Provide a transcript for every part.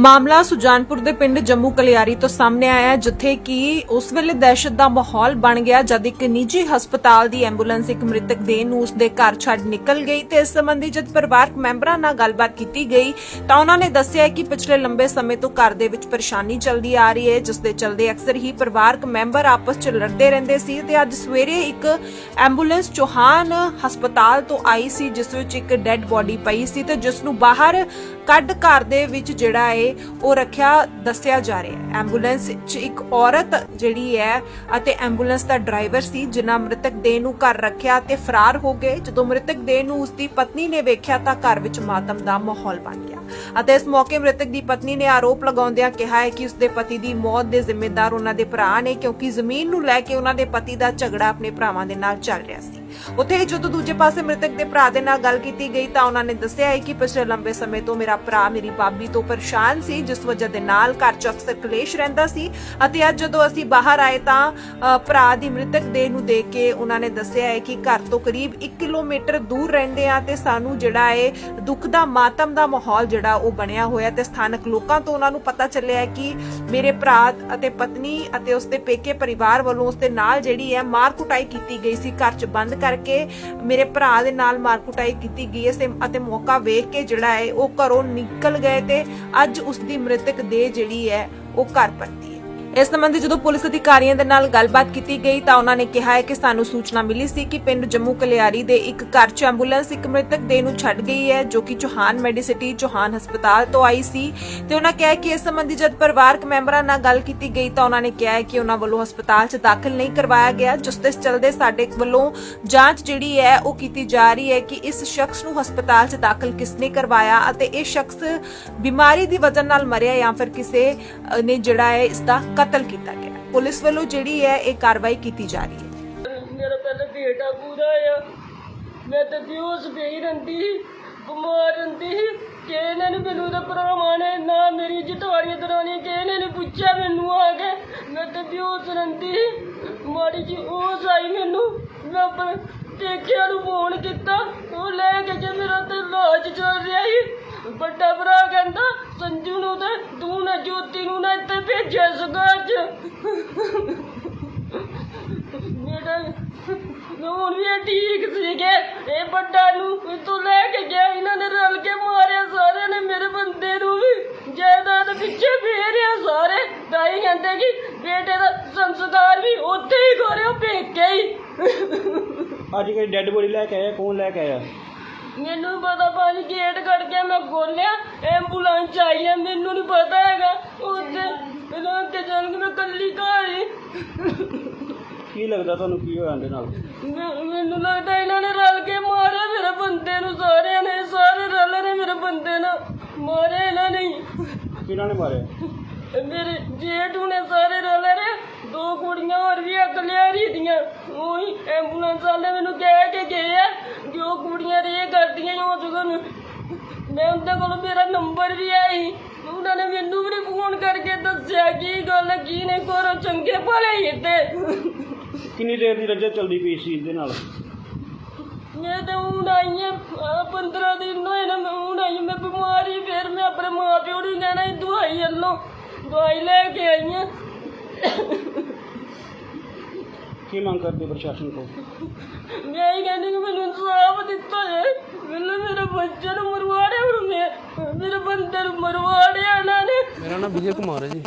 ਮਾਮਲਾ ਸੁਜਾਨਪੁਰ ਦੇ ਪਿੰਡ ਜੰਮੂ ਕਲਿਆਰੀ ਤੋਂ ਸਾਹਮਣੇ ਆਇਆ ਜਿੱਥੇ ਕਿ ਉਸ ਵੇਲੇ ਦਹਿਸ਼ਤ ਦਾ ਮਾਹੌਲ ਬਣ ਗਿਆ, ਜਦ ਇੱਕ ਨਿੱਜੀ ਹਸਪਤਾਲ ਦੀ ਐਂਬੂਲੈਂਸ ਇੱਕ ਮ੍ਰਿਤਕ ਦੇਹ ਨੂੰ ਉਸ ਦੇ ਘਰ ਛੱਡ ਨਿਕਲ ਗਈ ਤੇ ਇਸ ਸੰਬੰਧੀ ਜਦ ਪਰਿਵਾਰਕ ਮੈਂਬਰਾਂ ਨਾਲ ਗੱਲਬਾਤ ਕੀਤੀ ਗਈ, ਤਾਂ ਉਹਨਾਂ ਨੇ ਦੱਸਿਆ ਕਿ ਪਿਛਲੇ ਲੰਬੇ ਸਮੇਂ ਤੋਂ ਘਰ ਦੇ ਵਿੱਚ ਪਰੇਸ਼ਾਨੀ ਚੱਲਦੀ ਆ ਰਹੀ ਹੈ, ਜਿਸ ਦੇ ਚਲਦੇ ਅਕਸਰ ਹੀ ਪਰਿਵਾਰਕ ਮੈਂਬਰ ਆਪਸ 'ਚ ਲੜਦੇ ਰਹਿੰਦੇ ਸੀ ਤੇ ਅੱਜ ਸਵੇਰੇ ਇੱਕ ਐਂਬੂਲੈਂਸ ਚੋਹਾਨ ਹਸਪਤਾਲ ਤੋਂ ਆਈ ਸੀ, ਜਿਸ ਵਿੱਚ ਇੱਕ ਡੈੱਡ ਬੋਡੀ ਪਈ ਸੀ ਤੇ ਜਿਸ ਨੂੰ ਬਾਹਰ ਕੱਢ ਘਰ ਦੇ ਵਿੱਚ ਜਿਹੜਾ ਹੈ ਉਹ ਰੱਖਿਆ, ਦੱਸਿਆ ਜਾ ਰਿਹਾ ਹੈ। ਐਂਬੂਲੈਂਸ 'ਚ ਇੱਕ ਔਰਤ ਜਿਹੜੀ ਹੈ ਅਤੇ ਐਂਬੂਲੈਂਸ ਦਾ ਡਰਾਈਵਰ ਸੀ, ਜਿਨ੍ਹਾਂ ਮ੍ਰਿਤਕ ਦੇਹ ਨੂੰ ਘਰ ਰੱਖਿਆ ਤੇ ਫਰਾਰ ਹੋ ਗਏ। ਜਦੋਂ ਮ੍ਰਿਤਕ ਦੇਹ ਨੂੰ ਉਸ ਦੀ ਪਤਨੀ ਨੇ ਵੇਖਿਆ ਤਾਂ ਘਰ ਵਿੱਚ ਮਾਤਮ ਦਾ ਮਾਹੌਲ ਬਣ ਗਿਆ। ਅਤੇ ਇਸ ਮੌਕੇ ਮ੍ਰਿਤਕ ਦੀ ਪਤਨੀ ਨੇ ਆਰੋਪ ਲਗਾਉਂਦਿਆਂ ਕਿਹਾ ਹੈ ਕਿ ਉਸ ਦੇ ਪਤੀ ਦੀ ਮੌਤ ਦੇ ਜ਼ਿੰਮੇਦਾਰ ਉਹਨਾਂ ਦੇ ਭਰਾ ਨੇ, ਕਿਉਂਕਿ ਜ਼ਮੀਨ ਨੂੰ ਲੈ ਕੇ ਉਹਨਾਂ ਦੇ ਪਤੀ ਦਾ ਝਗੜਾ ਆਪਣੇ ਭਰਾਵਾਂ ਦੇ ਨਾਲ ਚੱਲ ਰਿਹਾ ਸੀ। ਉੱਥੇ ਹੀ ਜਦੋਂ ਦੂਜੇ ਪਾਸੇ ਮ੍ਰਿਤਕ ਦੇ ਭਰਾ ਦੇ ਨਾਲ ਗੱਲ ਕੀਤੀ ਗਈ ਤਾਂ ਉਹਨਾਂ ਨੇ ਦੱਸਿਆ ਹੈ ਕਿ ਪਿਛਲੇ ਲੰਬੇ ਸਮੇਂ ਤੋਂ ਮੇਰਾ ਭਰਾ ਮੇਰੀ ਬਾਬੀ ਤੋਂ ਪਰੇਸ਼ਾਨ ਸੀ, ਜਿਸ ਵਜ੍ਹਾ ਦੇ ਨਾਲ ਘਰ 'ਚ ਅਕਸਰ ਕਲੇਸ਼ ਰਹਿੰਦਾ ਸੀ ਅਤੇ ਅੱਜ ਜਦੋਂ ਅਸੀਂ ਬਾਹਰ ਆਏ ਤਾਂ ਭਰਾ ਦੀ ਮ੍ਰਿਤਕ ਦੇਹ ਨੂੰ ਦੇਖ ਕੇ ਉਹਨਾਂ ਨੇ ਦੱਸਿਆ ਹੈ ਕਿ ਘਰ ਤੋਂ ਕਰੀਬ 1 ਕਿਲੋਮੀਟਰ ਦੂਰ ਰਹਿੰਦੇ ਆ ਤੇ ਸਾਨੂੰ ਜਿਹੜਾ ਹੈ ਦੁੱਖ ਦਾ ਮਾਤਮ ਦਾ ਮਾਹੌਲ ਜਿਹੜਾ ਉਹ ਬਣਿਆ ਹੋਇਆ ਤੇ ਸਥਾਨਕ ਲੋਕਾਂ ਤੋਂ ਉਹਨਾਂ ਨੂੰ ਪਤਾ ਚੱਲਿਆ ਹੈ ਕਿ ਮੇਰੇ ਭਰਾ ਅਤੇ ਪਤਨੀ ਅਤੇ ਉਸਦੇ ਪੇਕੇ ਪਰਿਵਾਰ ਵੱਲੋਂ ਉਸਦੇ ਨਾਲ ਜਿਹੜੀ ਹੈ ਮਾਰ ਕੁਟਾਈ ਕੀਤੀ ਗਈ ਸੀ, ਘਰ 'ਚ ਬੰਦ ਕਰਕੇ ਮੇਰੇ ਭਰਾ ਦੇ ਨਾਲ ਮਾਰ ਕੁਟਾਈ ਕੀਤੀ ਗਈ ਹੈ ਅਤੇ ਮੌਕਾ ਵੇਖ ਕੇ ਜਿਹੜਾ ਹੈ, ਉਹ ਘਰੋਂ ਨਿਕਲ ਗਏ ਤੇ ਅੱਜ ਉਸ ਦੀ ਮ੍ਰਿਤਕ ਦੇਹ ਜਿਹੜੀ ਹੈ, ਉਹ ਘਰ ਪਰਤੀ। ਇਸ ਸੰਬੰਧੀ ਜਦੋਂ ਪੁਲਿਸ ਅਧਿਕਾਰੀਆਂ ਦੇ ਨਾਲ ਗੱਲਬਾਤ ਕੀਤੀ ਗਈ ਤਾਂ ਉਹਨਾਂ ਨੇ ਕਿਹਾ ਹੈ ਕਿ ਸਾਨੂੰ ਸੂਚਨਾ ਮਿਲੀ ਸੀ ਕਿ ਪਿੰਡ ਜੰਮੂ ਕਲਿਆਰੀ ਦੇ ਇੱਕ ਘਰ 'ਚ ਐਂਬੂਲੈਂਸ ਇੱਕ ਮ੍ਰਿਤਕ ਦੇਹ ਨੂੰ ਛੱਡ ਗਈ ਹੈ, ਜੋ ਕਿ ਚੋਹਾਨ ਮੈਡੀਸਿਟੀ ਚੋਹਾਨ ਹਸਪਤਾਲ ਤੋਂ ਆਈ ਸੀ। ਤੇ ਉਹਨਾਂ ਕਿਹਾ ਕਿ ਇਸ ਸੰਬੰਧੀ ਜਦ ਪਰਿਵਾਰਕ ਮੈਂਬਰਾਂ ਨਾਲ ਗੱਲ ਕੀਤੀ ਗਈ ਤਾਂ ਉਹਨਾਂ ਨੇ ਕਿਹਾ ਕਿ ਉਹਨਾਂ ਵੱਲੋਂ ਹਸਪਤਾਲ 'ਚ ਦਾਖਲ ਨਹੀਂ ਕਰਵਾਇਆ ਗਿਆ। ਜਿਸ ਦੇ ਚਲਦੇ ਸਾਡੇ ਵੱਲੋਂ ਜਾਂਚ ਜਿਹੜੀ ਹੈ, ਉਹ ਕੀਤੀ ਜਾ ਰਹੀ ਹੈ ਕਿ ਇਸ ਸ਼ਖਸ ਨੂੰ ਹਸਪਤਾਲ 'ਚ ਦਾਖਲ ਕਿਸ ਨੇ ਕਰਵਾਇਆ ਅਤੇ ਇਹ ਸ਼ਖਸ ਬਿਮਾਰੀ ਦੀ ਵਜ੍ਹਾ ਨਾਲ ਮਰਿਆ ਜਾਂ ਫਿਰ ਕਿਸੇ ਨੇ ਜਿਹੜਾ ਹੈ, ਇਸ ਦਾ ਕਤਲ ਕੀਤਾ ਗਿਆ। ਪੁਲਿਸ ਵੱਲੋਂ ਜਿਹੜੀ ਹੈ ਇਹ ਕਾਰਵਾਈ ਕੀਤੀ ਜਾ ਰਹੀ ਹੈ। ਮੇਰਾ ਪਹਿਲਾਂ ਬੇਟਾ ਪੂਰਾ ਆ। ਮੈਂ ਤਾਂ ਬੇਹੋਸ਼ ਪਈ ਰਹਿੰਦੀ ਸੀ, ਬਿਮਾਰ ਰਹਿੰਦੀ ਸੀ। ਕਿਸੇ ਨੇ ਨੀ ਮੈਨੂੰ ਤਾਂ ਭਰਾਵਾਂ ਨੇ ਨਾ ਮੇਰੀ ਜਟਾਰੀਆਂ ਦਰਾਨੀਆਂ ਕਿਸੇ ਨੇ ਨੀ ਪੁੱਛਿਆ ਮੈਨੂੰ ਆ ਕੇ। ਮੈਂ ਤਾਂ ਬੇਹੋਸ਼ ਰਹਿੰਦੀ ਸੀ। ਮਾੜੀ ਜੀ ਹੋਸ਼ ਆਈ ਮੈਨੂੰ। ਮੈਂ ਆਪਣੇ ਪੇਕਿਆਂ ਨੂੰ ਫੋਨ ਕੀਤਾ। ਉਹ ਲੈ ਕੇ ਜੇ ਮੇਰਾ ਤੇ ਇਲਾਜ ਚੱਲ ਰਿਹਾ ਸੀ। ਵੱਡਾ ਭਰਾ ਕਹਿੰਦਾ ਸੰਜੂ ਨੂੰ ਤੇ, ਤੂੰ ਨਾ ਜੋਤੀ ਨੂੰ ਨਾ ਇੱਥੇ ਭੇਜਿਆ ਸਗਾਰ ਚ ਮੇਰਾ ਨੂਨ ਵੀ ਠੀਕ ਸੀਗੇ। ਇਹ ਵੱਡਾ ਨੂੰ ਤੂੰ ਲੈ ਕੇ ਗਿਆ, ਇਹਨਾਂ ਨੇ ਰਲ ਕੇ ਮਾਰਿਆ ਸਾਰਿਆਂ ਨੇ, ਮੇਰੇ ਬੰਦੇ ਨੂੰ ਵੀ। ਜਾਇਦਾਦ ਪਿੱਛੇ ਫੇਰਿਆ ਸਾਰੇ। ਦਾਈ ਕਹਿੰਦੇ ਕਿ ਬੇਟੇ ਦਾ ਸੰਸਕਾਰ ਵੀ ਉੱਥੇ ਹੀ ਕਰਿਓ, ਪੇਕੇ ਹੀ। ਅੱਜ ਕੋਈ ਡੈੱਡ ਬੋਡੀ ਲੈ ਕੇ ਆਇਆ ਕੌਣ ਲੈ ਕੇ ਆਇਆ? ਮੈਨੂੰ ਪਤਾ ਭਾਜੀ ਗੇਟ ਕੱਢ ਕੇ ਮੈਂ ਖੋਲਿਆ ਐਂਬੂਲੈਂਸ ਆਈ ਹੈ ਮੈਨੂੰ ਨਹੀਂ ਪਤਾ ਹੈਗਾ। ਉੱਥੇ ਇਹਨਾਂ ਤੇ ਜਨਮ ਮੈਂ ਕੱਲੀ ਘਰ ਹੀ। ਕੀ ਲੱਗਦਾ ਤੁਹਾਨੂੰ ਕੀ ਹੋਇਆ ਇਹਦੇ ਨਾਲ? ਮੈਂ- ਮੈਨੂੰ ਲੱਗਦਾ ਇਹਨਾਂ ਨੇ ਰਲ ਕੇ ਮਾਰਿਆ ਮੇਰੇ ਬੰਦੇ ਨੂੰ ਸਾਰਿਆਂ ਨੇ ਸਾਰੇ ਰਲ ਨੇ ਮੇਰੇ ਬੰਦੇ ਨੂੰ ਮਾਰਿਆ ਇਹਨਾਂ ਨੇ ਹੀ। ਕਿਹਨਾਂ ਨੇ ਮਾਰਿਆ? ਇਹ ਮੇਰੇ ਜੇਠੂ ਨੇ ਸਾਰੇ ਰਲ ਨੇ ਦੋ ਕੁੜੀਆਂ ਹੋਰ ਵੀ ਇੱਕ ਲਿਆਰੀ ਦੀਆਂ ਉਹੀ ਐਂਬੂਲੈਂਸ ਵਾਲੇ ਮੈਨੂੰ ਕਹਿ ਉਹ ਕੁੜੀਆਂ ਰੇ ਕਰਦੀਆਂ ਹੋ ਚੁੱਕਨ ਮੈਂ ਉਹਦੇ ਕੋਲ ਮੇਰਾ ਨੰਬਰ ਵੀ ਆਈ ਉਹਨਾਂ ਨੇ ਮੈਨੂੰ ਵੀ ਫੋਨ ਕਰਕੇ ਦੱਸਿਆ ਕੀ ਗੱਲ ਕੀ ਨੇ ਕਰੋ ਚੰਗੇ ਭਲੇ ਹੀ ਤੇ ਕਿੰਨੀ ਦੇਰ ਦੀ ਰਜਤ ਚੱਲਦੀ ਪਈ ਸੀ ਇਹਦੇ ਨਾਲ? ਮੈਂ ਤਾਂ ਹੁਣ ਆਈ ਹਾਂ 15 ਦਿਨ ਹੋਏ ਨੇ ਮੈਂ ਹੁਣ ਆਈ ਹਾਂ, ਮੈਂ ਬਿਮਾਰੀ ਫਿਰ ਮੈਂ ਆਪਣੇ ਮਾਂ ਪਿਓ ਨੂੰ ਕਹਿਣਾ ਸੀ ਦਵਾਈ ਵੱਲੋਂ ਦਵਾਈ ਲੈ ਕੇ ਆਈ ਹਾਂ ਕੀ ਮੰਗ ਕਰਦੇ ਪ੍ਰਸ਼ਾਸਨ ਕੋਲ? ਮੈਂ ਹੀ ਕਹਿੰਦੀ ਕਿ ਮੈਨੂੰ ਇਨਸਾਫ ਦਿੱਤਾ ਜਾਏ। ਮੈਨੂੰ ਮੇਰੇ ਬੱਚੇ ਨੂੰ ਮਰਵਾੜਿਆ ਹੁਣ ਮੈਂ ਮੇਰੇ ਬੰਦੇ ਨੂੰ ਮਰਵਾੜਿਆ ਇਹਨਾਂ ਨੇ। ਮੇਰਾ ਨਾਮ ਵਿਜੇ ਕੁਮਾਰ ਹੈ ਜੀ।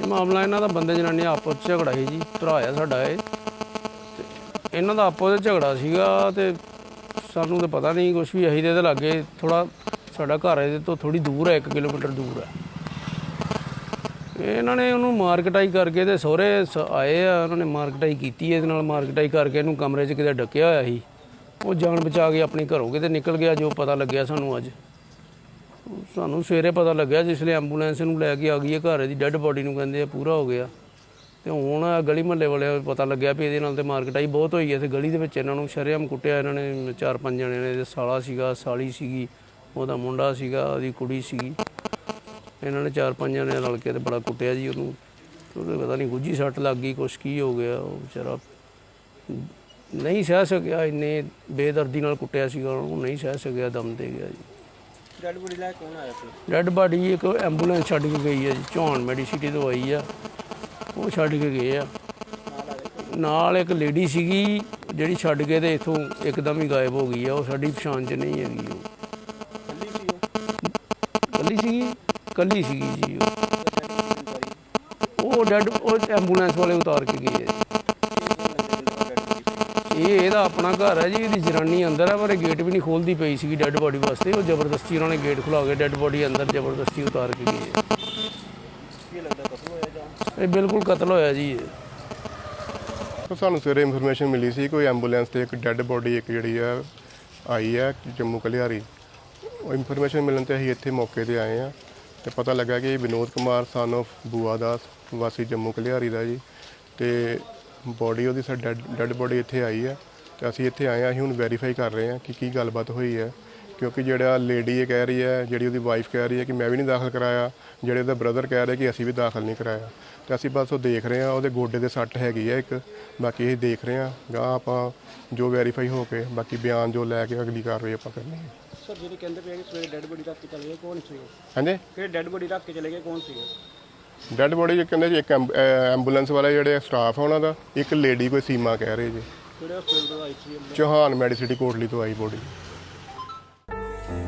ਇਹ ਮਾਮਲਾ ਇਹਨਾਂ ਦਾ ਬੰਦੇ ਜਨਾਨੀ ਆਪਸ 'ਚ ਝਗੜਾ ਸੀ ਜੀ। ਭਰਾ ਆ ਸਾਡਾ ਇਹ। ਤੇ ਇਹਨਾਂ ਦਾ ਆਪਸ 'ਚ ਝਗੜਾ ਸੀਗਾ ਤੇ ਸਾਨੂੰ ਤਾਂ ਪਤਾ ਨਹੀਂ ਕੁਝ ਵੀ ਅਸੀਂ ਦੇ ਲਾਗੇ ਥੋੜਾ ਸਾਡਾ ਘਰ ਇਹਦੇ ਤੋਂ ਥੋੜੀ ਦੂਰ ਹੈ 1 ਕਿਲੋਮੀਟਰ ਦੂਰ ਹੈ। ਇਹਨਾਂ ਨੇ ਉਹਨੂੰ ਮਾਰਕਟਾਈ ਕਰਕੇ ਤੇ ਸਹੁਰੇ ਸ- ਆਏ ਆ, ਉਹਨਾਂ ਨੇ ਮਾਰਕਟਾਈ ਕੀਤੀ ਇਹਦੇ ਨਾਲ ਮਾਰਕਟਾਈ ਕਰਕੇ ਇਹਨੂੰ ਕਮਰੇ 'ਚ ਕਿਤੇ ਡੱਕਿਆ ਹੋਇਆ ਸੀ। ਉਹ ਜਾਨ ਬਚਾ ਕੇ ਆਪਣੇ ਘਰੋਂ ਕਿਤੇ ਨਿਕਲ ਗਿਆ, ਜੋ ਪਤਾ ਲੱਗਿਆ ਸਾਨੂੰ ਅੱਜ। ਸਾਨੂੰ ਸਵੇਰੇ ਪਤਾ ਲੱਗਿਆ, ਜਿਸ ਲਈ ਐਂਬੂਲੈਂਸ ਨੂੰ ਲੈ ਕੇ ਆ ਗਈ ਹੈ, ਘਰ ਇਹਦੀ ਡੈੱਡ ਬੋਡੀ ਨੂੰ ਕਹਿੰਦੇ ਆ, ਪੂਰਾ ਹੋ ਗਿਆ। ਤੇ ਹੁਣ ਆਹ ਗਲੀ ਮਹੱਲੇ ਵਾਲਿਆਂ ਨੂੰ ਪਤਾ ਲੱਗਿਆ ਵੀ ਇਹਦੇ ਨਾਲ ਤੇ ਮਾਰਕਟਾਈ ਬਹੁਤ ਹੋਈ ਹੈ, ਤੇ ਗਲੀ ਦੇ ਵਿੱਚ ਇਹਨਾਂ ਨੂੰ ਸ਼ਰੇਆਮ ਕੁੱਟਿਆ ਇਹਨਾਂ ਨੇ, ਚਾਰ ਪੰਜ ਜਣੇ ਨੇ ਇਹਦੇ ਸਾਲਾ ਸੀਗਾ, ਸਾਲੀ ਸੀਗੀ, ਉਹਦਾ ਮੁੰਡਾ ਸੀਗਾ, ਉਹਦੀ ਕੁੜੀ ਸੀਗੀ। ਇਹਨਾਂ ਨੇ ਚਾਰ ਪੰਜ ਜਣੇ ਰਲ ਕੇ ਤੇ ਬੜਾ ਕੁੱਟਿਆ ਜੀ ਉਹਨੂੰ। ਉਹਦੇ ਪਤਾ ਨਹੀਂ ਗੁੱਜੀ ਸੱਟ ਲੱਗ ਗਈ ਕੁਛ ਕੀ ਹੋ ਗਿਆ ਉਹ ਵਿਚਾਰਾ ਨਹੀਂ ਸਹਿ ਸਕਿਆ ਇੰਨੇ ਬੇਦਰਦੀ ਨਾਲ ਕੁੱਟਿਆ ਸੀਗਾ ਉਹਨੂੰ ਨਹੀਂ ਸਹਿ ਸਕਿਆ ਦਮ ਦੇ ਗਿਆ ਜੀ। ਡੈਡ ਬੋਡੀ ਲੈ ਕੇ ਕੌਣ ਆਇਆ ਸੀ? ਡੈੱਡ ਬਾਡੀ ਇੱਕ ਐਂਬੂਲੈਂਸ ਛੱਡ ਕੇ ਗਈ ਹੈ ਜੀ ਚੌਹਾਨ ਮੈਡੀਸਿਟੀ ਤੋਂ ਆਈ ਆ। ਉਹ ਛੱਡ ਕੇ ਗਏ ਆ। ਨਾਲ ਇੱਕ ਲੇਡੀ ਸੀਗੀ ਜਿਹੜੀ ਛੱਡ ਕੇ ਤੇ ਇਥੋਂ ਇੱਕਦਮ ਹੀ ਗਾਇਬ ਹੋ ਗਈ ਆ ਉਹ ਸਾਡੀ ਪਛਾਣ 'ਚ ਨਹੀਂ ਹੈਗੀ ਉਹ ਕੱਲੀ ਸੀ ਉਹ ਕੱਲੀ ਸੀਗੀ ਕੱਲੀ ਸੀਗੀ ਜੀ ਉਹ। ਉਹ ਡੈਡ, ਉਹ ਐਂਬੂਲੈਂਸ ਵਾਲੇ ਉਤਾਰ ਕੇ ਗਏ ਆ ਜੀ। ਇਹ ਇਹਦਾ ਆਪਣਾ ਘਰ ਹੈ ਜੀ, ਇਹਦੀ ਜਨਾਨੀ ਅੰਦਰ ਹੈ, ਪਰ ਇਹ ਗੇਟ ਵੀ ਨਹੀਂ ਖੋਲਦੀ ਪਈ ਸੀਗੀ ਡੈੱਡ ਬੋਡੀ ਵਾਸਤੇ ਉਹ ਜ਼ਬਰਦਸਤੀ ਉਹਨਾਂ ਨੇ ਗੇਟ ਖੁਲਾ ਕੇ ਡੈੱਡ ਬੋਡੀ ਅੰਦਰ ਜ਼ਬਰਦਸਤੀ ਉਤਾਰ ਕੇ ਗਏ ਆ। ਕੀ ਲੱਗਦਾ ਕਤਲ ਹੋਇਆ ਜਾਂ ਇਹ ਬਿਲਕੁਲ ਕਤਲ ਹੋਇਆ ਜੀ ਇਹ ਤਾਂ ਸਾਨੂੰ ਸਵੇਰੇ ਇਨਫੋਰਮੇਸ਼ਨ ਮਿਲੀ ਸੀ, ਕੋਈ ਐਂਬੂਲੈਂਸ ਤੇ ਇੱਕ ਡੈੱਡ ਬੋਡੀ ਇੱਕ ਜਿਹੜੀ ਆ, ਆਈ ਹੈ ਜੰਮੂ ਕਲਿਆਰੀ ਉਹ ਇਨਫੋਰਮੇਸ਼ਨ ਮਿਲਣ ਤੇ ਅਸੀਂ ਇੱਥੇ ਮੌਕੇ ਤੇ ਆਏ ਆ ਤੇ ਪਤਾ ਲੱਗਾ ਕਿ ਵਿਨੋਦ ਕੁਮਾਰ ਸਨ of ਬੂਆ ਦਾਸ ਵਾਸੀ ਜੰਮੂ ਕਲਿਆਰੀ ਦਾ ਜੀ ਤੇ ਬੋਡੀ ਉਹਦੀ ਸਾ ਡੈੱਡ ਬੋਡੀ ਇੱਥੇ ਆਈ ਹੈ ਤੇ ਅਸੀਂ ਇੱਥੇ ਆਏ ਹਾਂ, ਅਸੀਂ ਹੁਣ ਵੈਰੀਫਾਈ ਕਰ ਰਹੇ ਹਾਂ ਕਿ ਕੀ ਗੱਲਬਾਤ ਹੋਈ ਹੈ। ਕਿਉਂਕਿ ਜਿਹੜਾ ਲੇਡੀ ਇਹ ਕਹਿ ਰਹੀ ਹੈ ਜਿਹੜੀ ਉਹਦੀ ਵਾਈਫ ਕਹਿ ਰਹੀ ਹੈ ਕਿ ਮੈਂ ਵੀ ਨਹੀਂ ਦਾਖਲ ਕਰਾਇਆ ਜਿਹੜੇ ਉਹਦਾ ਬ੍ਰਦਰ ਕਹਿ ਰਿਹਾ ਕਿ ਅਸੀਂ ਵੀ ਦਾਖਲ ਨਹੀਂ ਕਰਾਇਆ। ਤੇ ਅਸੀਂ ਬਸ ਉਹ ਦੇਖ ਰਹੇ ਆ ਉਹਦੇ ਗੋਡੇ ਦੇ ਸੱਟ ਹੈਗੀ ਹੈ ਇੱਕ ਬਾਕੀ ਇਹ ਦੇਖ ਰਹੇ ਆ ਗਾਂ ਆਪਾਂ ਜੋ ਵੈਰੀਫਾਈ ਹੋ ਕੇ ਬਾਕੀ ਬਿਆਨ ਜੋ ਲੈ ਕੇ ਅਗਲੀ ਕਾਰਵਾਈ ਆਪਾਂ ਕਰਨੀ ਹੈ। ਸਰ ਜਿਹੜੇ ਕਹਿੰਦੇ ਪਏ ਕਿ ਸਵੇਰੇ ਡੈਡ ਬੋਡੀ ਰੱਖ ਕੇ ਚਲੇ ਗਏ ਕੌਣ ਸੀ ਹਾਂਜੀ? ਕਿਹੜੇ ਡੈਡ ਬੋਡੀ ਰੱਖ ਕੇ ਚਲੇ ਗਏ ਕੌਣ ਸੀ ਡੈੱਡ ਬੋਡੀ ਕਹਿੰਦੇ ਜੀ ਇੱਕ ਐਂਬੂਲੈਂਸ ਵਾਲੇ ਜਿਹੜੇ ਸਟਾਫ ਆ ਉਹਨਾਂ ਦਾ ਇੱਕ ਲੇਡੀ ਕੋਈ ਸੀਮਾ ਕਹਿ ਰਹੇ ਜੀ? ਚੌਹਾਨ ਮੈਡੀਸਿਟੀ ਕੋਟਲੀ ਤੋਂ ਆਈ ਬੋਡੀ